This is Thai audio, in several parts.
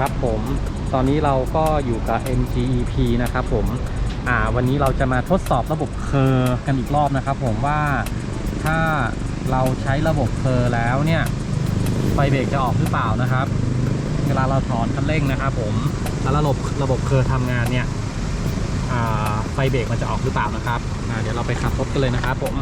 ครับผมตอนนี้เราก็อยู่กับ MGEP นะครับผมอ่าวันนี้เราจะมาทดสอบระบบเคอร์กันอีกรอบนะครับผมว่าถ้าเราใช้ระบบเคอร์แล้วเนี่ยไฟเบรกจะออกหรือเปล่านะครับ เวลาเราถอนคันเร่งนะครับผมแล้วระบบระบบเคอร์ทำงานเนี่ยไฟเบรกมันจะออกหรือเปล่านะครับเดี๋ยวเราไปขับรถกันเลยนะครับผม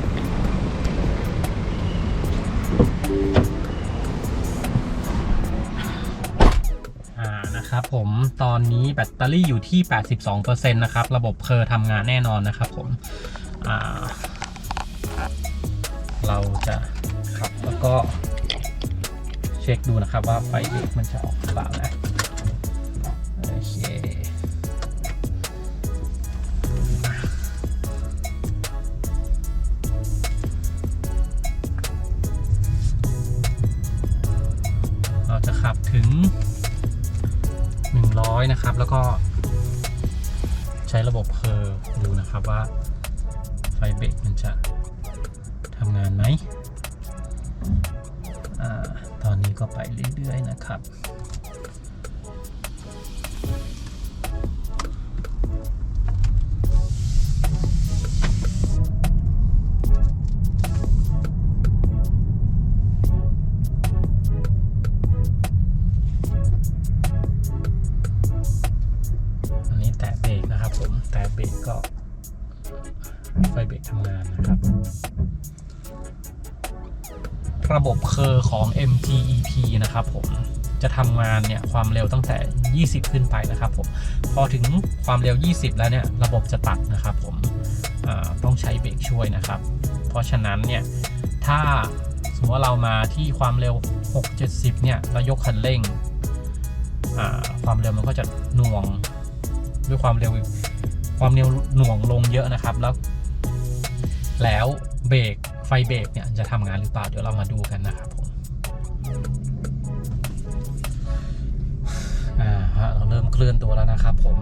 นะครับผมตอนนี้แบตเตอรี่อยู่ที่ 82%นะครับ ระบบเคอร์ทำงานแน่นอนนะครับผมเราจะขับแล้วก็เช็คดูนะครับว่าไฟเบรกมันจะออกหรือเปล่านะ โอเค นะครับ แล้วก็ใช้ระบบเพอร์ดูนะครับว่าไฟเบรกมันจะทำงานไหมอตอนนี้ก็ไปเรื่อย ๆ นะครับ ก็ไฟเบรกทำงานนะครับ ระบบเคอร์ของ MGEP นะครับผมจะทำงานเนี่ยความเร็วตั้งแต่ 20 ขึ้นไปนะครับผม พอถึงความเร็ว 20 แล้วเนี่ยระบบจะตัดนะครับผมต้องใช้เบรกช่วยนะครับ เพราะฉะนั้นเนี่ยถ้าสมมติว่าเรามาที่ความเร็ว 6-70 เนี่ยเรายกคันเร่ง ความเร็วมันก็จะหน่วงด้วยความเร็ว ความเร็วหน่วงลงเยอะนะครับ แล้ว แล้วเบรกไฟเบรกเนี่ยจะทำงานหรือเปล่าเดี๋ยวเรามาดูกันนะครับผมอ่าฮะเราเริ่มเคลื่อนตัวแล้วนะครับผม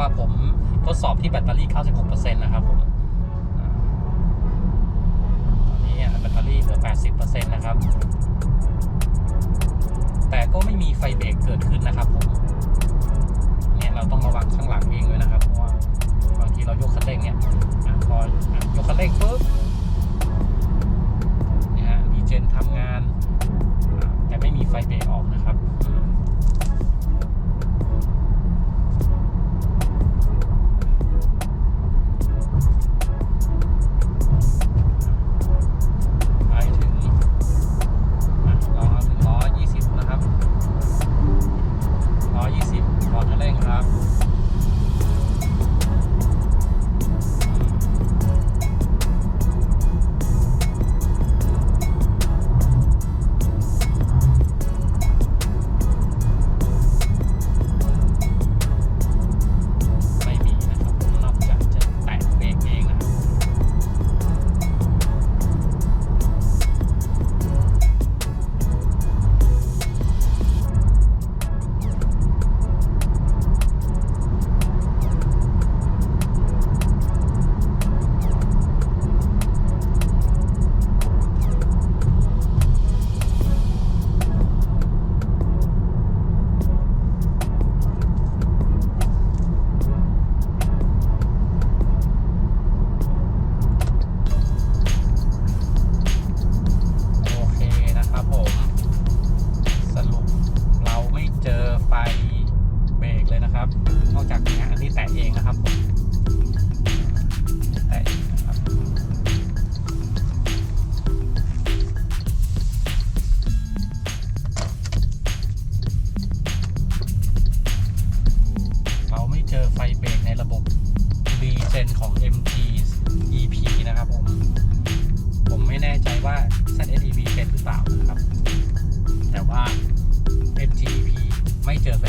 ว่าผมทดสอบที่แบตเตอรี่ 96%นะครับผมตอนนี้แบตเตอรี่เหลือ 80%นะครับ แต่ก็ไม่มีไฟเบรกเกิดขึ้นนะครับผมเนี่ยเราต้องระวังข้างหลังเองด้วยนะครับ เพราะว่าบางทีเรายกคันเร่งเนี่ย SEB เป็นหรือเปล่านะครับ แต่ว่า MGP ไม่เจอแฟ